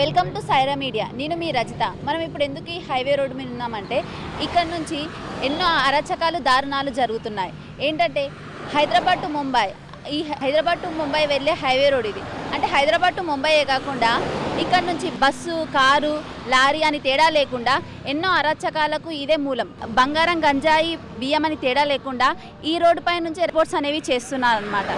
Welcome to Saira media. నేను మీ రజిత. మనం ఇప్పుడు ఎందుకు ఈ హైవే రోడ్డు మీద ఉన్నామంటే ఇక్కడ నుంచి ఎన్నో అరచకాలు దారుణాలు జరుగుతున్నాయి. ఏంటంటే హైదరాబాద్ టు ముంబై ఈ హైదరాబాద్ టు ముంబై వెళ్ళే హైవే రోడ్ ఇది. అంటే హైదరాబాద్ టు ముంబైయే కాకుండా ఇక్కడ నుంచి బస్సు కారు లారీ అని తేడా లేకుండా ఎన్నో అరచకాలకు ఇదే మూలం. బంగారం గంజాయి బియ్యం అని తేడా లేకుండా ఈ రోడ్డు పై నుంచి ఎయిర్పోర్ట్స్ అనేవి చేస్తున్నారు అనమాట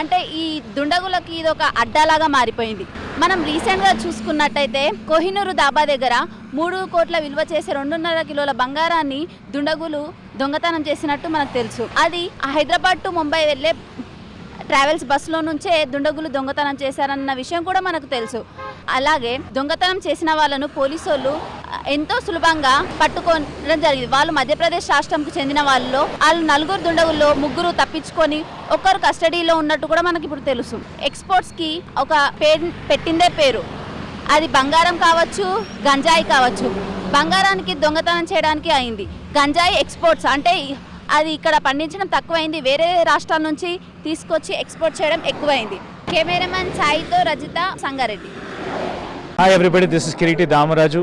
అంటే ఈ దుండగులకి ఇది ఒక అడ్డాలాగా మారిపోయింది. మనం రీసెంట్గా చూసుకున్నట్టయితే కోహినూరు దాబా దగ్గర మూడు కోట్ల విలువ చేసే రెండున్నర కిలోల బంగారాన్ని దుండగులు దొంగతనం చేసినట్టు మనకు తెలుసు. అది హైదరాబాద్ టు ముంబై వెళ్ళే ట్రావెల్స్ బస్సులో నుంచే దుండగులు దొంగతనం చేశారన్న విషయం కూడా మనకు తెలుసు. అలాగే దొంగతనం చేసిన వాళ్ళను పోలీసు వాళ్ళు ఎంతో సులభంగా పట్టుకోవడం జరిగింది. వాళ్ళు మధ్యప్రదేశ్ రాష్ట్రంకు చెందిన వాళ్ళు వాళ్ళు నలుగురు దుండగుల్లో ముగ్గురు తప్పించుకొని ఒక్కరు కస్టడీలో ఉన్నట్టు కూడా మనకి ఇప్పుడు తెలుసు. ఎక్స్పోర్ట్స్కి ఒక పేరు పెట్టిందే పేరు. అది బంగారం కావచ్చు గంజాయి కావచ్చు. బంగారానికి దొంగతనం చేయడానికి అయింది. గంజాయి ఎక్స్పోర్ట్స్ అంటే అది ఇక్కడ పండించడం తక్కువైంది. వేరే రాష్ట్రాల నుంచి తీసుకొచ్చి ఎక్స్పోర్ట్ చేయడం ఎక్కువైంది. Cameraman సాయితో Rajitha Sangareddy. Hi everybody this is Kiriti Damaraju